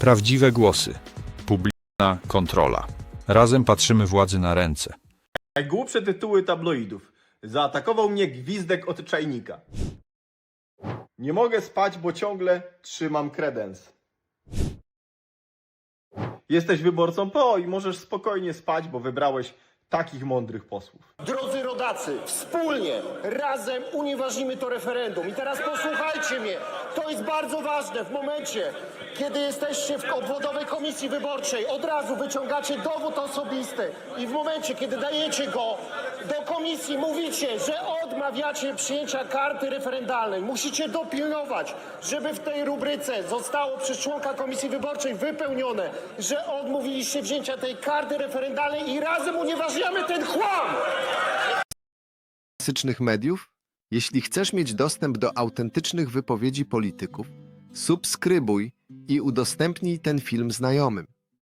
Prawdziwe głosy. Publiczna kontrola. Razem patrzymy władzy na ręce. Najgłupsze tytuły tabloidów. Zaatakował mnie gwizdek od czajnika. Nie mogę spać, bo ciągle trzymam kredens. Jesteś wyborcą PO i możesz spokojnie spać, bo wybrałeś takich mądrych posłów. Drodzy rodacy, wspólnie, razem unieważnimy to referendum. I teraz posłuchajcie mnie. To jest bardzo ważne. W momencie, kiedy jesteście w obwodowej komisji wyborczej, od razu wyciągacie dowód osobisty. I w momencie, kiedy dajecie go do komisji, mówicie, że odmawiacie przyjęcia karty referendalnej. Musicie dopilnować, żeby w tej rubryce zostało przez członka komisji wyborczej wypełnione, że odmówiliście wzięcia tej karty referendalnej i razem unieważniamy ten chłam! klasycznych mediów? Jeśli chcesz mieć dostęp do autentycznych wypowiedzi polityków, subskrybuj i udostępnij ten film znajomym.